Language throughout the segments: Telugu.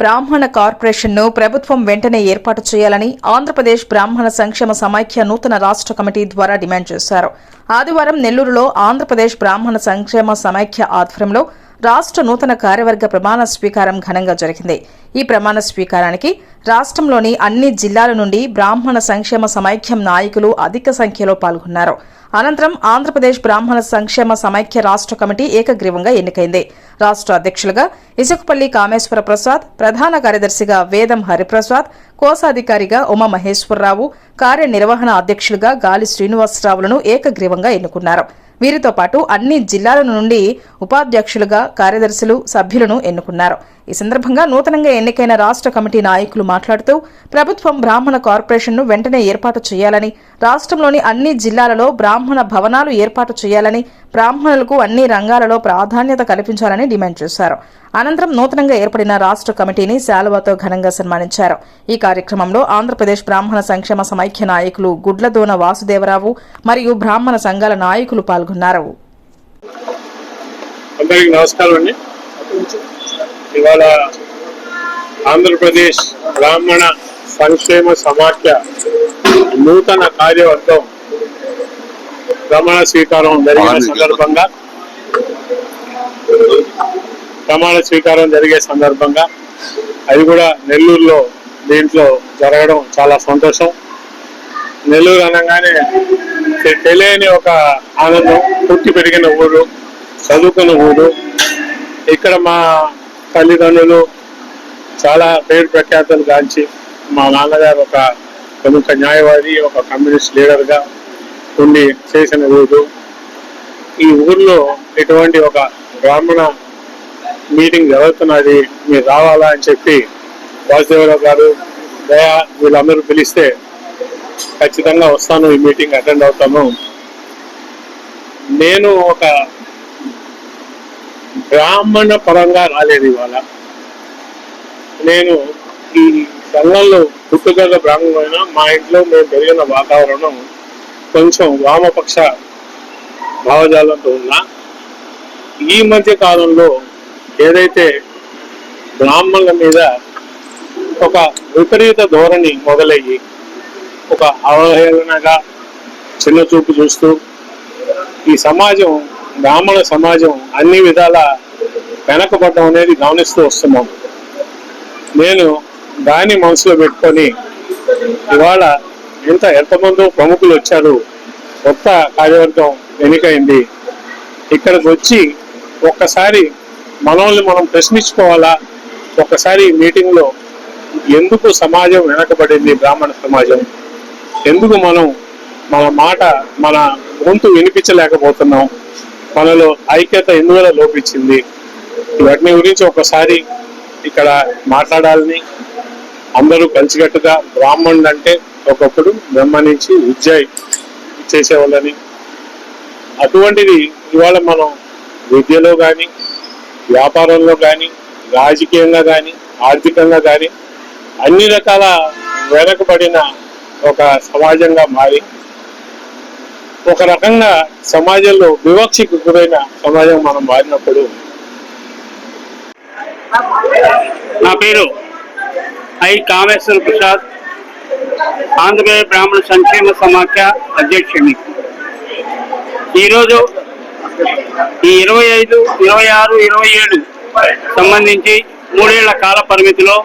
బ్రాహ్మణ కార్పొరేషన్ను ప్రభుత్వం వెంటనే ఏర్పాటు చేయాలని ఆంధ్రప్రదేశ్ బ్రాహ్మణ సంక్షేమ సమాఖ్య నూతన రాష్ట్ర కమిటీ ద్వారా డిమాండ్ చేశారు. ఆదివారం నెల్లూరులో ఆంధ్రప్రదేశ్ బ్రాహ్మణ సంక్షేమ సమాఖ్య ఆధ్వర్యంలో రాష్ట్ర నూతన కార్యవర్గ ప్రమాణ స్వీకారం ఘనంగా జరిగింది. ఈ ప్రమాణ స్వీకారానికి రాష్ట్రంలోని అన్ని జిల్లాల నుండి బ్రాహ్మణ సంక్షేమ సమైక్యం నాయకులు అధిక సంఖ్యలో పాల్గొన్నారు. అనంతరం ఆంధ్రప్రదేశ్ బ్రాహ్మణ సంక్షేమ సమైక్య రాష్ట్ర కమిటీ ఏకగ్రీవంగా ఎన్నికైంది. రాష్ట్ర అధ్యక్షులుగా ఇసుకపల్లి కామేశ్వర ప్రసాద్ ప్రధాన కార్యదర్శిగా వేదం హరిప్రసాద్ కోశాధికారిగా ఉమా మహేశ్వరరావు కార్యనిర్వహణ అధ్యక్షులుగా గాలి శ్రీనివాసరావులను ఏకగ్రీవంగా ఎన్నుకున్నారు. వీరితో పాటు అన్ని జిల్లాల నుండి ఉపాధ్యక్షులుగా కార్యదర్శులు సభ్యులను ఎన్నుకున్నారు. ఈ సందర్భంగా నూతనంగా ఎన్నికైన రాష్ట్ర కమిటీ నాయకులు మాట్లాడుతూ ప్రభుత్వం బ్రాహ్మణ కార్పొరేషన్ను వెంటనే ఏర్పాటు చేయాలని రాష్ట్రంలోని అన్ని జిల్లాలలో బ్రాహ్మణ భవనాలు ఏర్పాటు చేయాలని బ్రాహ్మణులకు అన్ని రంగాలలో ప్రాధాన్యత కల్పించాలని డిమాండ్ చేశారు. అనంతరం నూతనంగా ఏర్పడిన రాష్ట్ర కమిటీని శాలువాతో ఘనంగా సన్మానించారు. ఈ కార్యక్రమంలో ఆంధ్రప్రదేశ్ బ్రాహ్మణ సంక్షేమ సమైక్య నాయకులు గుడ్లదోన వాసుదేవరావు మరియు బ్రాహ్మణ సంఘాల నాయకులు పాల్గొన్నారు. అందరికి నమస్కారం అండి. ఇవాళ ఆంధ్రప్రదేశ్ బ్రాహ్మణ సంక్షేమ సమాఖ్య నూతన కార్యవర్గం ప్రమాణ స్వీకారం జరిగిన సందర్భంగా ప్రమాణ స్వీకారం జరిగే సందర్భంగా అది కూడా నెల్లూరులో దీంట్లో జరగడం చాలా సంతోషం. నెల్లూరు అనగానే తెలియని ఒక ఆనందం పుట్టి పెరిగిన ఊరు చదువుకున్న ఊరు. ఇక్కడ మా తల్లిదండ్రులు చాలా పేరు ప్రఖ్యాతులు గాంచి మా నాన్నగారు ఒక ప్రముఖ న్యాయవాది ఒక కమ్యూనిస్ట్ లీడర్గా ఉండి చేసిన ఊరు ఈ ఊర్లో ఇటువంటి ఒక బ్రాహ్మణ మీటింగ్ జరుగుతున్నది మీరు రావాలా అని చెప్పి వాసుదేవరావు గారు దయా వీళ్ళందరూ పిలిస్తే ఖచ్చితంగా వస్తాను ఈ మీటింగ్ అటెండ్ అవుతాను. నేను ఒక బ్రాహ్మణ పరంగా రాలేదు ఇవాళ. నేను ఈ సంఘంలో పుట్టుకల బ్రాహ్మణమైన మా ఇంట్లో మేము పెరిగిన వాతావరణం కొంచెం వామపక్ష భావజాలంతో ఉన్నా. ఈ మధ్య కాలంలో ఏదైతే బ్రాహ్మణుల మీద ఒక విపరీత ధోరణి మొదలయ్యి ఒక అవహేళనగా చిన్న చూపు చూస్తూ ఈ సమాజం బ్రాహ్మణ సమాజం అన్ని విధాల వెనకబడడం అనేది గమనిస్తూ వస్తున్నాం. నేను దాన్ని మనసులో పెట్టుకొని ఇవాళ ఇంత ఎంతమందో ప్రముఖులు వచ్చారు. కొత్త కార్యవర్గం ఎన్నికైంది. ఇక్కడికి వచ్చి ఒక్కసారి మనల్ని మనం ప్రశ్నించుకోవాలా? ఒక్కసారి మీటింగ్లో ఎందుకు సమాజం వెనకబడింది బ్రాహ్మణ సమాజం? ఎందుకు మనం మన మాట మన గొంతు వినిపించలేకపోతున్నాం? మనలో ఐక్యత ఎందువల్ల లోపించింది? వాటిని గురించి ఒకసారి ఇక్కడ మాట్లాడాలని అందరూ కలిసికట్టుగా బ్రాహ్మణుడు అంటే ఒకప్పుడు బ్రహ్మ నుంచి ఉజ్జాయి చేసేవాళ్ళని. అటువంటిది ఇవాళ మనం విద్యలో కానీ వ్యాపారంలో కానీ రాజకీయంగా కానీ ఆర్థికంగా కానీ అన్ని రకాల వెనకబడిన ఒక సమాజంగా మారి ఒక రకంగా సమాజంలో వివక్షకు గురైన సమాజం మనం మారినప్పుడు. నా పేరు ఐ కామేశ్వర ప్రసాద్. ఆంధ్రప్రదేశ్ బ్రాహ్మణ సంక్షేమ సమాఖ్య అధ్యక్షుడిని. ఈరోజు ఈ ఇరవై ఐదు ఇరవై ఆరు ఇరవై ఏడు సంబంధించి మూడేళ్ళ కాల పరిమితిలో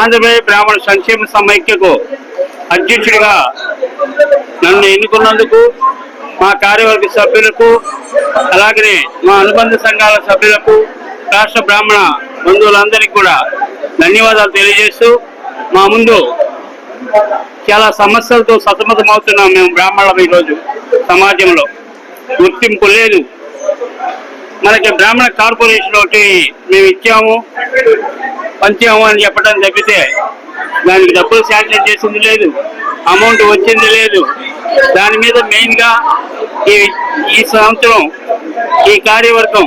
ఆంధ్రప్రదేశ్ బ్రాహ్మణ సంక్షేమ సమైక్యకు అధ్యక్షుడిగా నన్ను ఎన్నుకున్నందుకు మా కార్యవర్గ సభ్యులకు అలాగనే మా అనుబంధ సంఘాల సభ్యులకు రాష్ట్ర బ్రాహ్మణ బంధువులందరికీ కూడా ధన్యవాదాలు తెలియజేస్తూ మా ముందు చాలా సమస్యలతో సతమతమవుతున్నాం మేము బ్రాహ్మణులం ఈరోజు సమాజంలో. గుర్తింపు లేదు. మనకి బ్రాహ్మణ కార్పొరేషన్ ఒకటి మేము ఇచ్చాము పంచాము అని చెప్పడం తప్పితే దానికి డబ్బులు శాంక్షన్ చేసింది లేదు. అమౌంట్ వచ్చింది లేదు. దాని మీద మెయిన్గా ఈ ఈ సంవత్సరం ఈ కార్యవర్గం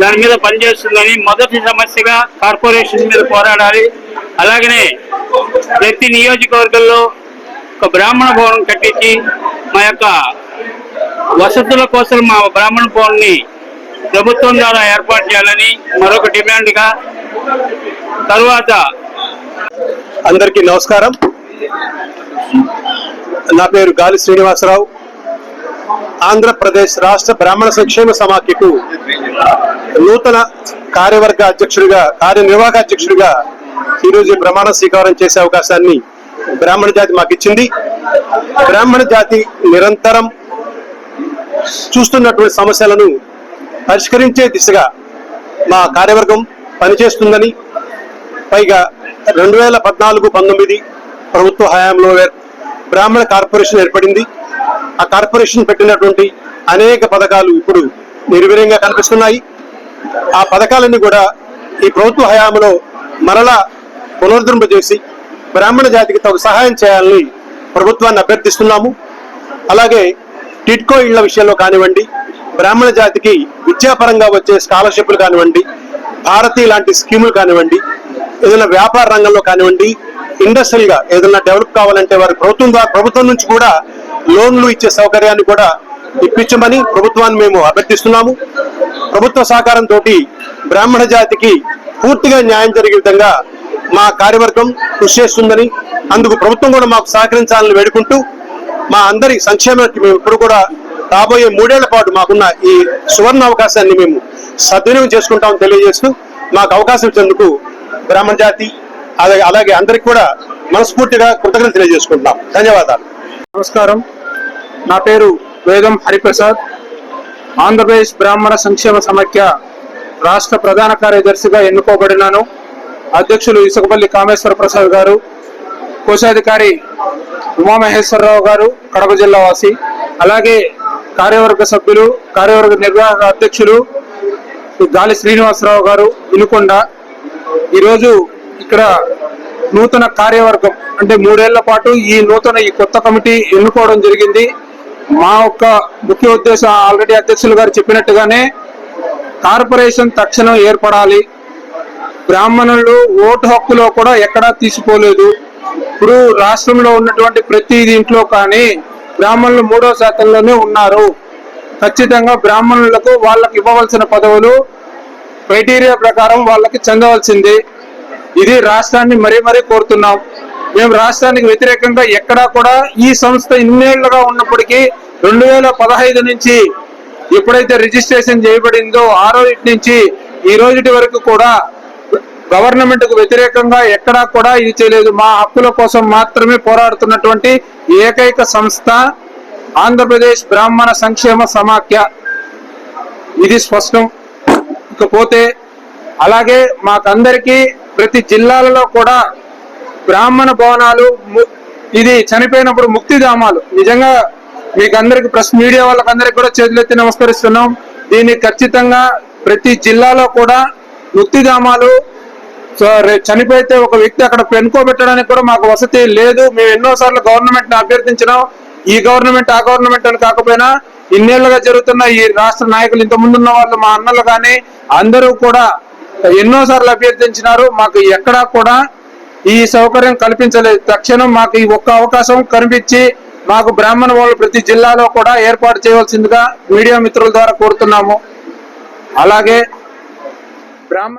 దాని మీద పనిచేస్తుందని మొదటి సమస్యగా కార్పొరేషన్ మీద పోరాడాలి. అలాగనే ప్రతి నియోజకవర్గంలో ఒక బ్రాహ్మణ భవనం కట్టించి మా యొక్క వసతుల కోసం మా బ్రాహ్మణ భవన్ని ప్రభుత్వం ద్వారా ఏర్పాటు చేయాలని మరొక డిమాండ్గా తరువాత అందరికీ నమస్కారం. నా పేరు గాలి శ్రీనివాసరావు. ఆంధ్రప్రదేశ్ రాష్ట్ర బ్రాహ్మణ సంక్షేమ సమాఖ్యకు నూతన కార్యవర్గ అధ్యక్షుడిగా కార్యనిర్వాహక అధ్యక్షుడిగా ఈరోజు ప్రమాణ స్వీకారం చేసే అవకాశాన్ని బ్రాహ్మణ జాతి మాకు ఇచ్చింది. బ్రాహ్మణ జాతి నిరంతరం చూస్తున్నటువంటి సమస్యలను పరిష్కరించే దిశగా మా కార్యవర్గం పనిచేస్తుందని పైగా రెండు వేల పద్నాలుగు పంతొమ్మిది ప్రభుత్వ హయాంలో బ్రాహ్మణ కార్పొరేషన్ ఏర్పడింది. ఆ కార్పొరేషన్ పెట్టినటువంటి అనేక పథకాలు ఇప్పుడు నిర్వీర్యంగా కనిపిస్తున్నాయి. ఆ పథకాలన్నీ కూడా ఈ ప్రభుత్వ హయాంలో మరలా పునరుద్ధరింప చేసి బ్రాహ్మణ జాతికి తగు సహాయం చేయాలని ప్రభుత్వాన్ని అభ్యర్థిస్తున్నాము. అలాగే టిట్కో ఇళ్ళ విషయంలో కానివ్వండి బ్రాహ్మణ జాతికి విద్యాపరంగా వచ్చే స్కాలర్షిప్లు కానివ్వండి భారతి లాంటి స్కీములు కానివ్వండి ఏదైనా వ్యాపార రంగంలో కానివ్వండి ఇండస్ట్రియల్గా ఏదైనా డెవలప్ కావాలంటే వారి ప్రభుత్వం ద్వారా ప్రభుత్వం నుంచి కూడా లోన్లు ఇచ్చే సౌకర్యాన్ని కూడా ఇప్పించమని ప్రభుత్వాన్ని మేము అభ్యర్థిస్తున్నాము. ప్రభుత్వ సహకారంతో బ్రాహ్మణ జాతికి పూర్తిగా న్యాయం జరిగే విధంగా మా కార్యవర్గం కృషి చేస్తుందని అందుకు ప్రభుత్వం కూడా మాకు సహకరించాలని వేడుకుంటూ మా అందరి సంక్షేమానికి మేము ఇప్పుడు కూడా రాబోయే మూడేళ్ళ పాటు మాకున్న ఈ సువర్ణ అవకాశాన్ని మేము సద్వినియోగం చేసుకుంటామని తెలియజేస్తూ మాకు అవకాశం ఇచ్చేందుకు బ్రాహ్మణ జాతి అలాగే అలాగే అందరికి కూడా మనస్ఫూర్తిగా కృతజ్ఞత తెలియజేసుకుంటున్నాం. ధన్యవాదాలు. నమస్కారం. నా పేరు వేదం హరిప్రసాద్. ఆంధ్రప్రదేశ్ బ్రాహ్మణ సంక్షేమ సమాఖ్య రాష్ట్ర ప్రధాన కార్యదర్శిగా ఎన్నుకోబడినాను. అధ్యక్షులు ఇసుకపల్లి కామేశ్వర ప్రసాద్ గారు కోశాధికారి ఉమామహేశ్వరరావు గారు కడప జిల్లా వాసి. అలాగే కార్యవర్గ సభ్యులు కార్యవర్గ నిర్వాహక అధ్యక్షులు గాలి శ్రీనివాసరావు గారు ఇనుకొండ. ఈరోజు ఇక్కడ నూతన కార్యవర్గం అంటే మూడేళ్ళ పాటు ఈ నూతన ఈ కొత్త కమిటీ ఎన్నుకోవడం జరిగింది. మా యొక్క ముఖ్య ఉద్దేశం ఆల్రెడీ అధ్యక్షులు గారు చెప్పినట్టుగానే కార్పొరేషన్ తక్షణం ఏర్పడాలి. బ్రాహ్మణులు ఓటు హక్కులో కూడా ఎక్కడా తీసుకోలేదు ఇప్పుడు రాష్ట్రంలో ఉన్నటువంటి ప్రతి దీంట్లో కానీ బ్రాహ్మణులు మూడో శాతంలోనే ఉన్నారు. ఖచ్చితంగా బ్రాహ్మణులకు వాళ్ళకి ఇవ్వవలసిన పదవులు క్రైటీరియా ప్రకారం వాళ్ళకి చెందవలసింది. ఇది రాష్ట్రాన్ని మరీ మరీ కోరుతున్నాం. మేము రాష్ట్రానికి వ్యతిరేకంగా ఎక్కడా కూడా ఈ సంస్థ ఇన్నేళ్ళుగా ఉన్నప్పటికీ రెండు వేల పదహైదు నుంచి ఎప్పుడైతే రిజిస్ట్రేషన్ చేయబడిందో ఆ రోజు నుంచి ఈ రోజుటి వరకు కూడా గవర్నమెంట్కు వ్యతిరేకంగా ఎక్కడా కూడా ఇది చేయలేదు. మా హక్కుల కోసం మాత్రమే పోరాడుతున్నటువంటి ఏకైక సంస్థ ఆంధ్రప్రదేశ్ బ్రాహ్మణ సంక్షేమ సమాఖ్య. ఇది స్పష్టం. ఇకపోతే అలాగే మాకందరికీ ప్రతి జిల్లాలలో కూడా బ్రాహ్మణ భవనాలు ము- ఇది చనిపోయినప్పుడు ముక్తిధామాలు. నిజంగా మీకు అందరికి ప్రెస్ మీడియా వాళ్ళకందరికి కూడా చేతులెత్తి నమస్కరిస్తున్నాం. దీన్ని ఖచ్చితంగా ప్రతి జిల్లాలో కూడా ముక్తిధామాలు సో చనిపోతే ఒక వ్యక్తి అక్కడ పెనుకోబెట్టడానికి కూడా మాకు వసతి లేదు. మేము ఎన్నో సార్లు గవర్నమెంట్ని అభ్యర్థించినాం. ఈ గవర్నమెంట్ ఆ గవర్నమెంట్ అని కాకపోయినా ఇన్నేళ్ళుగా జరుగుతున్న ఈ రాష్ట్ర నాయకులు ఇంత ముందున్న వాళ్ళు మా అన్నలు కానీ అందరూ కూడా ఎన్నో సార్లు అభ్యర్థించినారు. మాకు ఎక్కడా కూడా ఈ సౌకర్యం కల్పించలేదు. తక్షణం మాకు ఈ ఒక్క అవకాశం కనిపించి మాకు బ్రాహ్మణ వాళ్ళు ప్రతి జిల్లాలో కూడా ఏర్పాటు చేయవలసిందిగా మీడియా మిత్రుల ద్వారా కోరుతున్నాము. అలాగే బ్రాహ్మణ